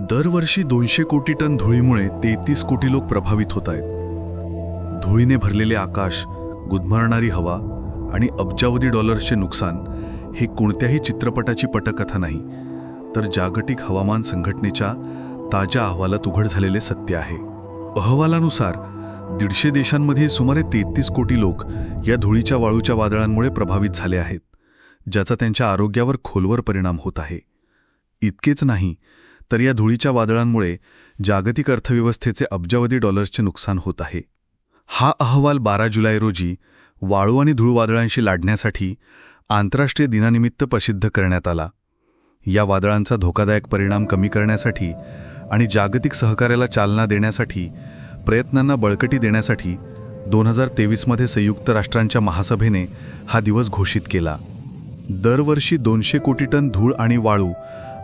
दरवर्षी दोनशे कोटी टन धुळीमुळे तेहतीस कोटी लोक प्रभावित होत आहेत. धुळीने भरलेले आकाश गुदमरणारी हवा आणि अब्जावधी डॉलर्सचे नुकसान हे कोणत्याही चित्रपटाची पटकथा नाही तर जागतिक हवामान संघटनेच्या ताज्या अहवालात उघड झालेले सत्य आहे. अहवालानुसार दीडशे देशांमध्ये सुमारे तेहतीस कोटी लोक या धुळीच्या वाळूच्या वादळांमुळे प्रभावित झाले आहेत ज्याचा त्यांच्या आरोग्यावर खोलवर परिणाम होत आहे. इतकेच नाही तर या धुळीच्या वादळांमुळे जागतिक अर्थव्यवस्थेचे अब्जावधी डॉलर्सचे नुकसान होत आहे. हा अहवाल बारा जुलै रोजी वाळू आणि धूळ वादळांशी लाढण्यासाठी आंतरराष्ट्रीय दिनानिमित्त प्रसिद्ध करण्यात आला. या वादळांचा धोकादायक परिणाम कमी करण्यासाठी आणि जागतिक सहकार्याला चालना देण्यासाठी प्रयत्नांना बळकटी देण्यासाठी दोन हजार तेवीसमध्ये संयुक्त राष्ट्रांच्या महासभेने हा दिवस घोषित केला. दरवर्षी दोनशे कोटी टन धूळ आणि वाळू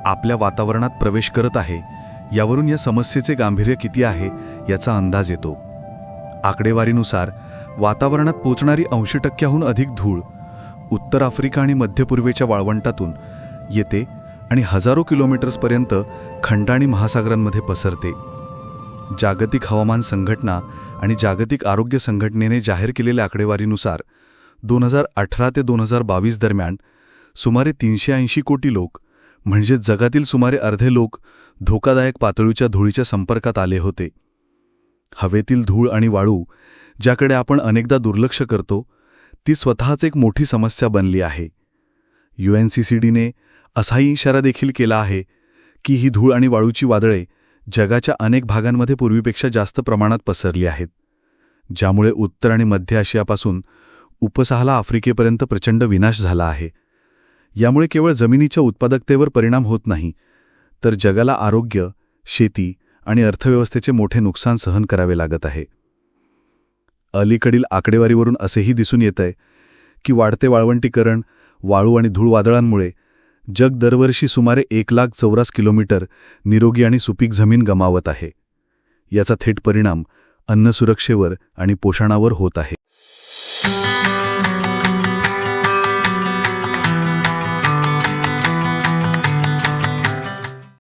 आपल्या वातावरणात प्रवेश करत आहे यावरून या समस्येचे गांभीर्य किती आहे याचा अंदाज येतो. आकडेवारीनुसार वातावरणात पोचणारी ऐंशी टक्क्याहून अधिक धूळ उत्तर आफ्रिका आणि मध्य पूर्वेच्या वाळवंटातून येते आणि हजारो किलोमीटर्सपर्यंत खंड आणि महासागरांमध्ये पसरते. जागतिक हवामान संघटना आणि जागतिक आरोग्य संघटनेने जाहीर केलेल्या आकडेवारीनुसार दोन हजार अठरा ते दोन हजार बावीस दरम्यान सुमारे तीनशे ऐंशी कोटी लोक म्हणजे जगातील सुमारे अर्धे लोक धोकादायक पातळीच्या धुळीच्या संपर्कात आले होते. हवेतील धूळ आणि वाळू ज्याकडे आपण अनेकदा दुर्लक्ष करतो ती स्वतःच एक मोठी समस्या बनली आहे. यूएनसीसीडीने असाही इशारा देखील केला आहे की ही धूळ आणि वाळूची वादळे जगाच्या अनेक भागांमध्ये पूर्वीपेक्षा जास्त प्रमाणात पसरली आहेत ज्यामुळे उत्तर आणि मध्य आशियापासून उपसहाला आफ्रिकेपर्यंत प्रचंड विनाश झाला आहे. यामुळे केवळ जमिनीच्या उत्पादकतेवर परिणाम होत नाही तर जगाला आरोग्य शेती आणि अर्थव्यवस्थेचे मोठे नुकसान सहन करावे लागत आहे. अलीकडील आकडेवारीवरून असेही दिसून येतंय की वाढते वाळवंटीकरण वाळू आणि धूळ वादळांमुळे जग दरवर्षी सुमारे एक लाख चौरास किलोमीटर निरोगी आणि सुपीक जमीन गमावत आहे. याचा थेट परिणाम अन्नसुरक्षेवर आणि पोषणावर होत आहे.